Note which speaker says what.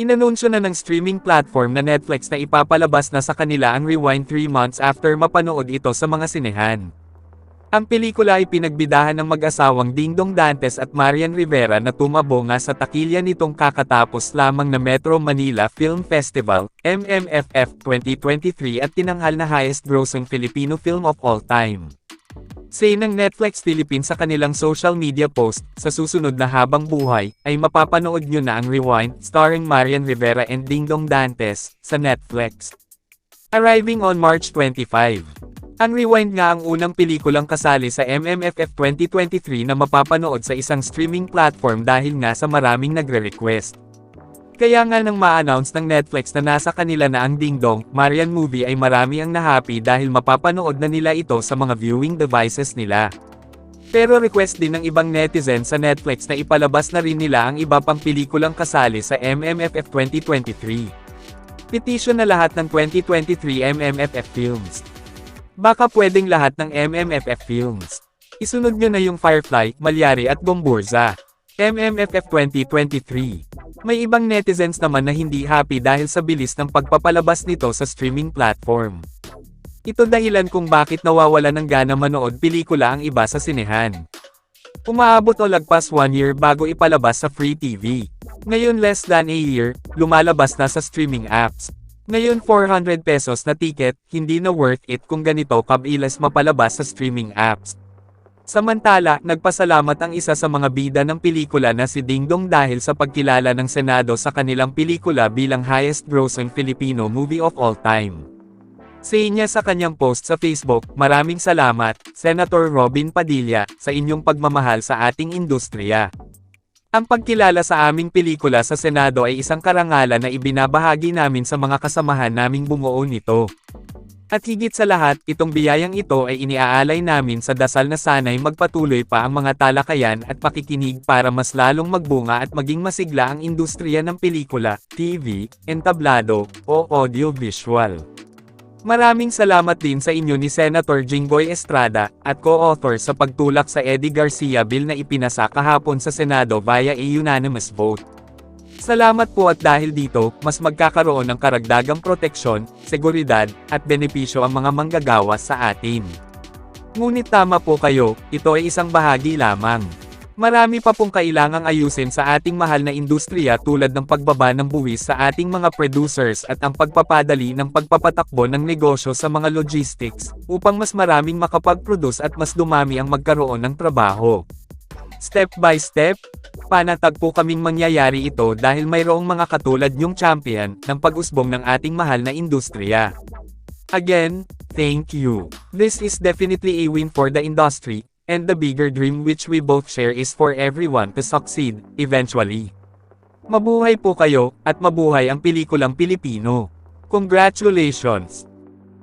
Speaker 1: Inanunsyo na ng streaming platform na Netflix na ipapalabas na sa kanila ang Rewind 3 months after mapanood ito sa mga sinehan. Ang pelikula ay pinagbidahan ng mag-asawang Dingdong Dantes at Marian Rivera na tumabo nga sa takilya nitong kakatapos lamang na Metro Manila Film Festival, MMFF 2023 at tinanghal na highest grossing Filipino film of all time. Say ng Netflix Philippines sa kanilang social media post, sa susunod na habang buhay, ay mapapanood nyo na ang Rewind, starring Marian Rivera and Dingdong Dantes, sa Netflix. Arriving on March 25. Ang Rewind nga ang unang pelikulang kasali sa MMFF 2023 na mapapanood sa isang streaming platform dahil nga sa maraming nagre-request. Kaya nga nang ma-announce ng Netflix na nasa kanila na ang Ding Dong, Marian movie ay marami ang nahappy dahil mapapanood na nila ito sa mga viewing devices nila. Pero request din ng ibang netizen sa Netflix na ipalabas na rin nila ang iba pang pelikulang kasali sa MMFF 2023. Petition na lahat ng 2023 MMFF films. Baka pwedeng lahat ng MMFF films. Isunod nyo na yung Firefly, Malyari at Bomburza. MMFF 2023. May ibang netizens naman na hindi happy dahil sa bilis ng pagpapalabas nito sa streaming platform. Ito dahilan kung bakit nawawala ng gana manood pelikula ang iba sa sinehan. Umaabot o lagpas one year bago ipalabas sa free TV. Ngayon less than a year, lumalabas na sa streaming apps. Ngayon 400 pesos na ticket, hindi na worth it kung ganito kabilis mapalabas sa streaming apps. Samantala, nagpasalamat ang isa sa mga bida ng pelikula na si Ding Dong dahil sa pagkilala ng Senado sa kanilang pelikula bilang highest grossing Filipino movie of all time. Say niya sa kanyang post sa Facebook, maraming salamat, Senator Robin Padilla, sa inyong pagmamahal sa ating industriya. Ang pagkilala sa aming pelikula sa Senado ay isang karangalan na ibinabahagi namin sa mga kasamahan naming bumuo nito. At higit sa lahat, itong biyayang ito ay iniaalay namin sa dasal na sana'y magpatuloy pa ang mga talakayan at pakikinig para mas lalong magbunga at maging masigla ang industriya ng pelikula, TV, entablado, o audiovisual. Maraming salamat din sa inyo ni Senator Jingboy Estrada, at co-author sa pagtulak sa Eddie Garcia bill na ipinasa kahapon sa Senado via a unanimous vote. Salamat po at dahil dito, mas magkakaroon ng karagdagang proteksyon, seguridad, at benepisyo ang mga manggagawa sa atin. Ngunit tama po kayo, ito ay isang bahagi lamang. Marami pa pong kailangang ayusin sa ating mahal na industriya tulad ng pagbaba ng buwis sa ating mga producers at ang pagpapadali ng pagpapatakbo ng negosyo sa mga logistics, upang mas maraming makapag-produce at mas dumami ang magkaroon ng trabaho. Step by step, panatag po kaming mangyayari ito dahil mayroong mga katulad yung champion ng pag-usbong ng ating mahal na industriya. Again, thank you. This is definitely a win for the industry, and the bigger dream which we both share is for everyone to succeed, eventually. Mabuhay po kayo, at mabuhay ang pelikulang Pilipino. Congratulations!